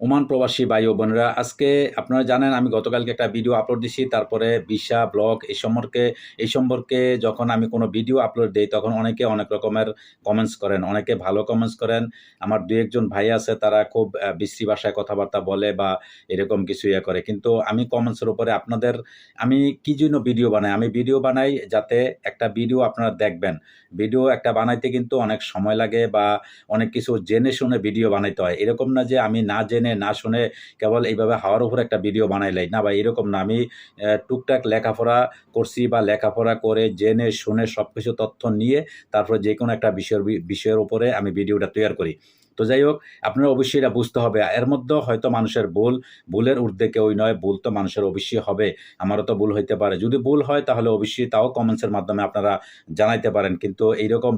Oman প্রবাসী ভাই ও বোনেরা, আজকে আপনারা জানেন আমি গতকালকে একটা ভিডিও আপলোড দিছি, তারপরে ভিসা, ব্লগ এই সম্পর্কে এই সম্পর্কে যখন আমি কোনো ভিডিও আপলোড দিই, তখন অনেকে অনেক রকমের কমেন্টস করেন, অনেকে ভালো কমেন্টস করেন। আমার দু একজন ভাই আছে, তারা খুব বিশ্রী ভাষায় কথাবার্তা বলে বা এরকম কিছু ইয়ে করে। কিন্তু আমি কমেন্টসের উপরে আপনাদের, আমি কি জন্য ভিডিও বানাই? আমি ভিডিও বানাই যাতে একটা ভিডিও আপনারা দেখবেন। ভিডিও একটা বানাইতে কিন্তু অনেক সময় লাগে বা অনেক কিছু জেনে শুনে ভিডিও বানাইতে হয়। এরকম না যে আমি না জেনে না শুনে কেবল এইভাবে হাওয়ার উপর একটা ভিডিও বানাইলাই। না বা এরকম না। আমি টুকটাক লেখাপড়া করছি বা লেখাপড়া করে জেনে, শুনে সব কিছু তথ্য নিয়ে তারপরে যে কোনো একটা বিষয়ের বিষয়ের উপরে আমি ভিডিওটা তৈরি করি। তো যাই হোক, আপনারা অবশ্যই এটা বুঝতে হবে। এর মধ্যে হয়তো মানুষের ভুল, ভুলের ঊর্ধ্বে কেউই নয়, ভুল তো মানুষের অবশ্যই হবে। আমারও তো ভুল হইতে পারে। যদি ভুল হয়, তাহলে অবশ্যই তাও কমেন্টসের মাধ্যমে আপনারা জানাইতে পারেন। কিন্তু এইরকম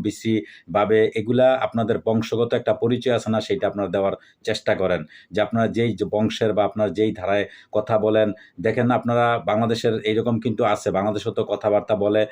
ভাবে এগুলা আপনাদের বংশগত একটা পরিচয় আছে না সেটা আপনারা দেওয়ার চেষ্টা করেন। যে আপনারা যেই বংশের বা আপনার যেই ধারায় কথা বলেন, দেখেন আপনারা বাংলাদেশের এইরকম কিন্তু আছে। বাংলাদেশও তো কথাবার্তা বলে,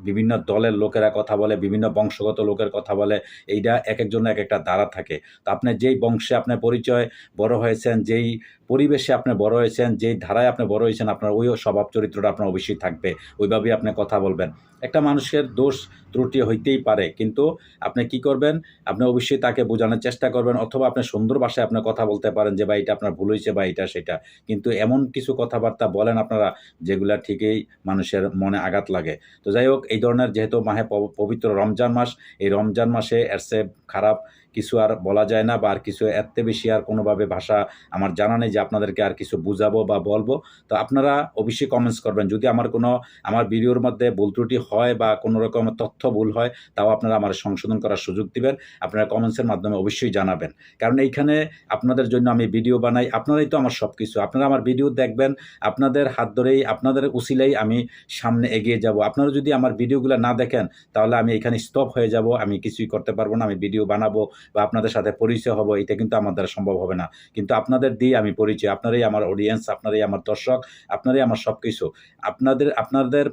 বিভিন্ন দলের লোকেরা কথা বলে, বিভিন্ন বংশগত লোকের কথা বলে। এইটা এক একজনের এক একটা ধারা থাকে। তো আপনি যেই বংশে আপনার পরিচয় বড় হয়েছেন যেই পরিবেশে আপনি বড় হয়েছেন, যেই ধারায় আপনি বড় হয়েছেন, আপনার ওই স্বভাব চরিত্রটা আপনার অবশ্যই থাকবে। ওইভাবেই আপনি কথা বলবেন। একটা মানুষের দোষ, ত্রুটি হইতেই পারে, কিন্তু আপনি কি করবেন? আপনি অবশ্যই তাকে বোঝানোর চেষ্টা করবেন, অথবা আপনি সুন্দর ভাষায় আপনি কথা বলতে পারেন যে বা এটা আপনার ভুল হয়েছে বা এটা, সেটা। কিন্তু এমন কিছু কথাবার্তা বলেন আপনারা, যেগুলা ঠিকই মানুষের মনে আঘাত লাগে। তো যাই হোক, এই ধরনের যেহেতু মাহে পব- পবিত্র রমজান মাস, এই রমজান মাসে এর খারাপ কিছু আর বলা যায় না, বা আর কিছু এত বেশি আর কোনোভাবে ভাষা আমার জানা নেই। যে আপনাদেরকে আর কিছু বুঝাবো বা বলব, তো আপনারা অবশ্যই কমেন্টস করবেন। যদি আমার কোনো, আমার ভিডিওর মধ্যে ভুল ত্রুটি হয় বা কোনো রকমের তথ্য ভুল হয়, তাও আপনারা আমার সংশোধন করার সুযোগ দিবেন। আপনারা কমেন্টসের মাধ্যমে অবশ্যই জানাবেন। কারণ এইখানে আপনাদের জন্য আমি ভিডিও বানাই, আপনারাই তো আমার সব কিছু আপনারা আমার ভিডিও দেখবেন, আপনাদের হাত ধরেই, আপনাদের উসিলেই আমি সামনে এগিয়ে যাব। আপনারা যদি আমার ভিডিওগুলো না দেখেন, তাহলে আমি এখানে স্টপ হয়ে যাব, আমি কিছুই করতে পারব না, আমি ভিডিও বানাবো বা আপনাদের সাথে পরিচয় হব, এটা কিন্তু আমার দ্বারা সম্ভব হবে না। কিন্তু আপনাদের দিয়ে আমি পরিচয় আপনারাই আমার অডিয়েন্স আপনারাই আমার দর্শক, আপনারাই আমার সব কিছু আপনাদের আপনাদের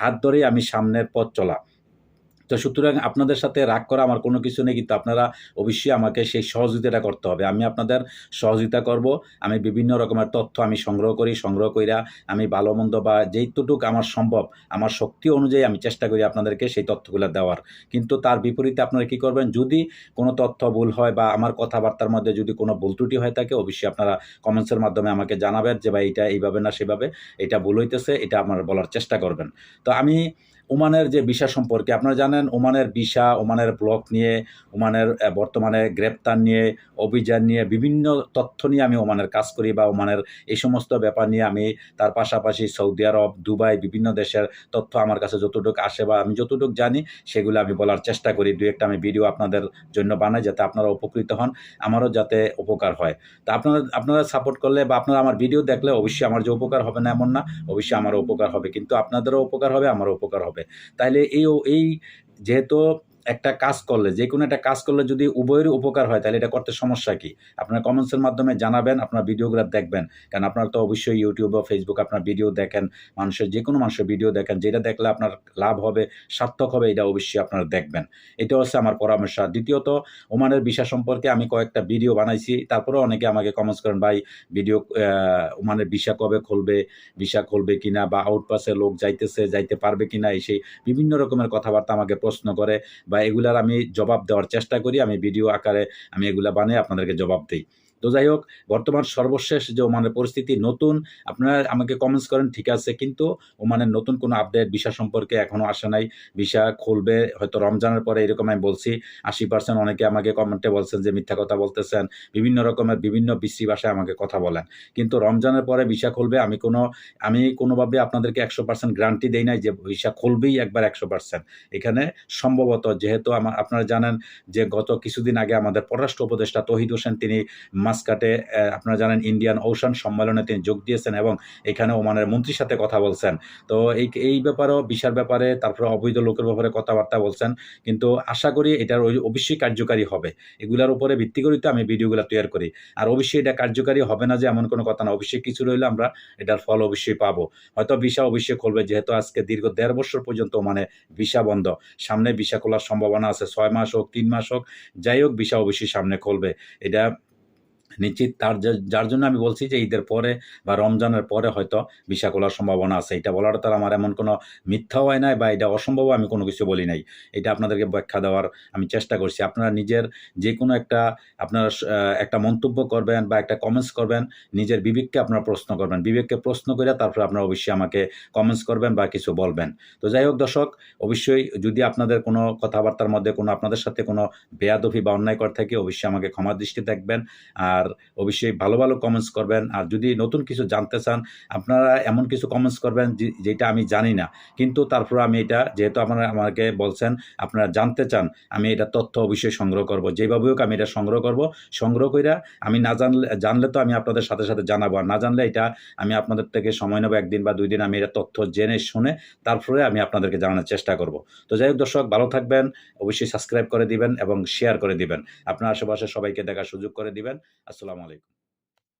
হাত ধরেই আমি সামনের পথ চলা। তো সুতরাং আপনাদের সাথে রাগ করা আমার কোনো কিছু নেই, কিন্তু আপনারা অবশ্যই আমাকে সেই সহযোগিতাটা করতে হবে। আমি আপনাদের সহযোগিতা করব, আমি বিভিন্ন রকমের তথ্য আমি সংগ্রহ করি, সংগ্রহ করিয়া আমি ভালো মন্দ বা যেইটুক আমার সম্ভব, আমার শক্তি অনুযায়ী আমি চেষ্টা করি আপনাদেরকে সেই তথ্যগুলো দেওয়ার। কিন্তু তার বিপরীতে আপনারা কি করবেন, যদি কোনো তথ্য ভুল হয় বা আমার কথাবার্তার মধ্যে যদি কোনো ভুল ত্রুটি হয়ে থাকে, অবশ্যই আপনারা কমেন্টসের মাধ্যমে আমাকে জানাবেন যে ভাই এটা এইভাবে না সেভাবে, এটা ভুল হইতেছে, এটা আপনারা বলার চেষ্টা করবেন। তো আমি ওমানের যে ভিসা সম্পর্কে, আপনারা জানেন ওমানের ভিসা, ওমানের ব্লক নিয়ে, ওমানের বর্তমানে গ্রেপ্তার নিয়ে, অভিযান নিয়ে বিভিন্ন তথ্য নিয়ে আমি ওমানের কাজ করি বা ওমানের এই সমস্ত ব্যাপার নিয়ে আমি তার পাশাপাশি সৌদি আরব, দুবাই বিভিন্ন দেশের তথ্য আমার কাছে যতটুকু আসে বা আমি যতটুকু জানি, সেগুলো আমি বলার চেষ্টা করি। দু একটা আমি ভিডিও আপনাদের জন্য বানাই যাতে আপনারা উপকৃত হন, আমারও যাতে উপকার হয়। তা আপনারা আপনারা সাপোর্ট করলে বা আপনারা আমার ভিডিও দেখলে অবশ্যই আমার যে উপকার হবে না এমন না, অবশ্যই আমারও উপকার হবে। কিন্তু আপনাদেরও উপকার হবে, আমারও উপকার হবে। তাইলে এই এই যেহেতু একটা কাজ করলে, যে কোনো একটা কাজ করলে যদি উভয়েরই উপকার হয়, তাহলে এটা করতে সমস্যা কি? আপনার কমেন্টসের মাধ্যমে জানাবেন, আপনার ভিডিওগুলো দেখবেন। কারণ আপনারা তো অবশ্যই ইউটিউব বা ফেসবুক আপনার ভিডিও দেখেন, মানুষের যে কোনো মানুষের ভিডিও দেখেন, যেটা দেখলে আপনার লাভ হবে, সার্থক হবে, এটা অবশ্যই আপনারা দেখবেন। এটা হচ্ছে আমার পরামর্শ। আর দ্বিতীয়ত, ওমানের বিষয় সম্পর্কে আমি কয়েকটা ভিডিও বানাইছি, তারপরেও অনেকে আমাকে কমেন্টস করেন, ভাই ভিডিও ওমানের ভিসা কবে খুলবে? ভিসা খুলবে কিনা? বা আউটপাসে লোক যাইতেছে, যাইতে পারবে কিনা? এই সেই বিভিন্ন রকমের কথাবার্তা আমাকে প্রশ্ন করে। বা এগুলার আমি জবাব দেওয়ার চেষ্টা করি, আমি ভিডিও আকারে আমি এগুলা বানিয়ে আপনাদেরকে জবাব দিই। তো যাই হোক, বর্তমান সর্বশেষ যে ওমানের পরিস্থিতি নতুন, আপনারা আমাকে কমেন্টস করেন, ঠিক আছে, কিন্তু ওমানের নতুন কোনো আপডেট ভিসা সম্পর্কে এখনও আসে নাই। ভিসা খুলবে হয়তো রমজানের পরে, এরকম আমি বলছি। আশি পার্সেন্ট অনেকে আমাকে কমেন্টে বলছেন যে, মিথ্যা কথা বলতেছেন। বিভিন্ন রকমের, বিভিন্ন বিশ্রী ভাষায় আমাকে কথা বলেন। কিন্তু রমজানের পরে ভিসা খুলবে, আমি কোনো, আমি কোনোভাবে আপনাদেরকে একশো পার্সেন্ট গ্যারান্টি দেই নাই যে ভিসা খুলবেই একবার একশো পার্সেন্ট এখানে সম্ভবত যেহেতু আমার আপনারা জানেন যে, গত কিছুদিন আগে আমাদের পররাষ্ট্র উপদেষ্টা তহিদ হোসেন, তিনি মাসকাটে আপনারা জানেন ইন্ডিয়ান ওশান সম্মেলনে তিনি যোগ দিয়েছেন এবং এখানে ওমানের মন্ত্রীর সাথে কথা বলছেন। তো এই এই ব্যাপারেও বিশার ব্যাপারে, তারপরে অবৈধ লোকের ব্যাপারে কথাবার্তা বলছেন। কিন্তু আশা করি এটার অবশ্যই কার্যকারী হবে। এগুলার উপরে ভিত্তি করে তো আমি ভিডিওগুলো তৈরি করি। আর অবশ্যই এটা কার্যকারী হবে না যে এমন কোনো কথা না। অবশ্যই কিছু রইলে আমরা এটার ফল অবশ্যই পাবো। হয়তো ভিসা অবশ্যই খুলবে, যেহেতু আজকে দীর্ঘ দেড় বছর পর্যন্ত মানে ভিসা বন্ধ। সামনে ভিসা খোলার সম্ভাবনা আছে। ছয় মাস হোক, তিন মাস হোক, যাই হোক, ভিসা অবশ্যই সামনে খুলবে। এটা নিশ্চিত, তার যার জন্য আমি বলছি যে ঈদের পরে বা রমজানের পরে হয়তো ভিসা খোলার সম্ভাবনা আছে। এটা বলার তার আমার এমন কোনো মিথ্যা হয় নাই বা এটা অসম্ভব আমি কোনো কিছু বলি নাই। এটা আপনাদেরকে ব্যাখ্যা দেওয়ার আমি চেষ্টা করছি। আপনারা নিজের যে কোনো একটা, আপনারা একটা মন্তব্য করবেন বা একটা কমেন্টস করবেন, নিজের বিবেককে আপনারা প্রশ্ন করবেন। বিবেককে প্রশ্ন করে তারপরে আপনারা অবশ্যই আমাকে কমেন্টস করবেন বা কিছু বলবেন। তো যাই হোক দর্শক, অবশ্যই যদি আপনাদের কোনো কথাবার্তার মধ্যে কোনো আপনাদের সাথে কোনো বেয়াদফি বা অন্যায় করে থাকে, অবশ্যই আমাকে ক্ষমা দৃষ্টি দেখবেন। আর অবশ্যই ভালো ভালো কমেন্টস করবেন। আর যদি নতুন কিছু জানতে চান, আপনারা এমন কিছু কমেন্টস করবেন যেটা আমি জানি না। কিন্তু তারপর আমি এটা, যেহেতু আপনারা আমাকে বলছেন, আপনারা জানতে চান, আমি এটা তথ্য অবশ্যই সংগ্রহ করব। যেভাবে হোক আমি এটা সংগ্রহ করব। সংগ্রহ করে আমি না জানলে জানলে তো আমি আপনাদের সাথে সাথে জানাব। আর না জানলে এটা আমি আপনাদের থেকে সময় নেব একদিন বা দুই দিন আমি এটা তথ্য জেনে শুনে তারপরে আমি আপনাদেরকে জানানোর চেষ্টা করব। তো যাই হোক দর্শক, ভালো থাকবেন, অবশ্যই সাবস্ক্রাইব করে দিবেন এবং শেয়ার করে দিবেন। আপনার আশেপাশে সবাইকে দেখার সুযোগ করে দিবেন। আসসালামু আলাইকুম